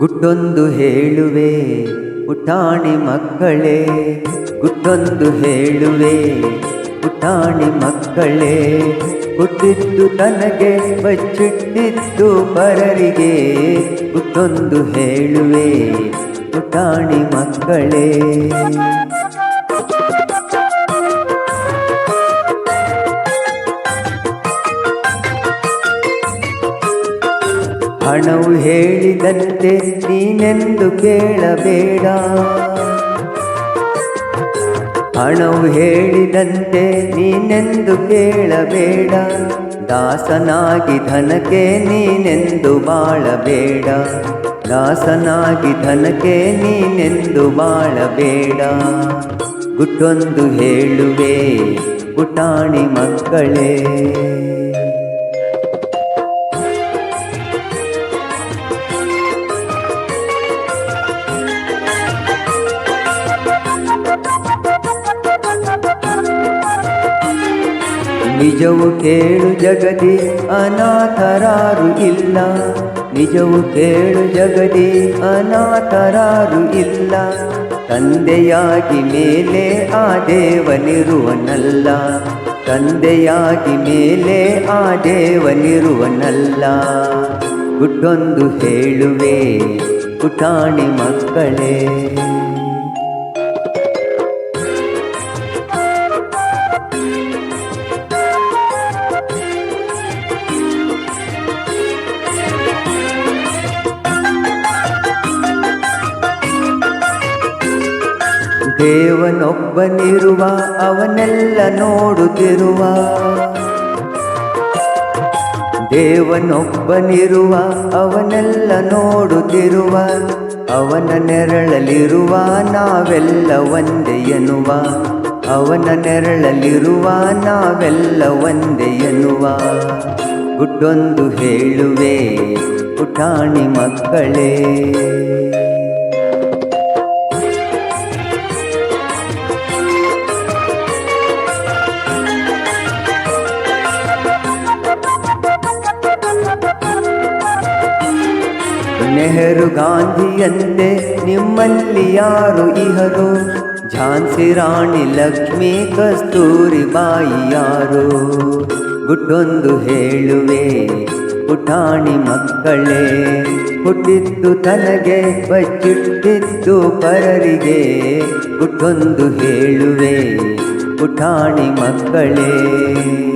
ಗುಟ್ಟೊಂದು ಹೇಳುವೆ, ಪುಟಾಣಿ ಮಕ್ಕಳೇ. ಗುಟ್ಟೊಂದು ಹೇಳುವೆ, ಪುಟಾಣಿ ಮಕ್ಕಳೇ. ಹುಟ್ಟಿದ್ದು ತನಗೆ, ಬಚ್ಚಿಟ್ಟಿದ್ದು ಪರರಿಗೆ. ಗುಟ್ಟೊಂದು ಹೇಳುವೆ, ಪುಟಾಣಿ ಮಕ್ಕಳೇ. ಹಣವು ಹೇಳಿದಂತೆ ನೀನೆಂದು ಕೇಳಬೇಡ. ಹಣವು ಹೇಳಿದಂತೆ ನೀನೆಂದು ಕೇಳಬೇಡ. ದಾಸನಾಗಿ ಧನಕ್ಕೆ ನೀನೆಂದು ಬಾಳಬೇಡ. ದಾಸನಾಗಿ ಧನಕ್ಕೆ ನೀನೆಂದು ಬಾಳಬೇಡ. ಗುಟ್ಟೊಂದು ಹೇಳುವೆ ಪುಟಾಣಿ ಮಕ್ಕಳೇ. ನಿಜವು ಕೇಳು ಜಗದಿ, ಅನಾಥರಾರು ಇಲ್ಲ. ನಿಜವು ಕೇಳು ಜಗದಿ, ಅನಾಥರಾರು ಇಲ್ಲ. ತಂದೆಯಾಗಿ ಮೇಲೆ ಆ ದೇವನಿರುವನಲ್ಲ ತಂದೆಯಾಗಿ ಮೇಲೆ ಆ ದೇವನಿರುವನಲ್ಲ ಗುಡ್ಡೊಂದು ಹೇಳುವೆ, ಪುಟಾಣಿ ಮಕ್ಕಳೇ. ದೇವನೊಬ್ಬನಿರುವ, ಅವನೆಲ್ಲ ನೋಡುತ್ತಿರುವ. ದೇವನೊಬ್ಬನಿರುವ, ಅವನೆಲ್ಲ ನೋಡುತ್ತಿರುವ. ಅವನ ನೆರಳಲಿರುವ ನಾವೆಲ್ಲ ಒಂದೆಯನ್ನುವ ಅವನ ನೆರಳಲಿರುವ ನಾವೆಲ್ಲ ಒಂದೇ ಎನ್ನುವ. ಗುಟ್ಟೊಂದು ಹೇಳುವೆ, ಪುಟಾಣಿ ಮಕ್ಕಳೇ. ನೆಹರು ಗಾಂಧಿಯಂತೆ ನಿಮ್ಮಲ್ಲಿ ಯಾರು ಇಹರು? ಝಾನ್ಸಿ ರಾಣಿ ಲಕ್ಷ್ಮೀ ಕಸ್ತೂರಿ ಬಾಯಿ ಯಾರು? ಗುಟ್ಟೊಂದು ಹೇಳುವೆ, ಪುಟಾಣಿ ಮಕ್ಕಳೇ, ಹುಟ್ಟಿದ್ದು ತನಗೆ ಬಚ್ಚಿಟ್ಟಿದ್ದು ಪರರಿಗೆ. ಗುಟ್ಟೊಂದು ಹೇಳುವೆ, ಪುಟಾಣಿ ಮಕ್ಕಳೇ.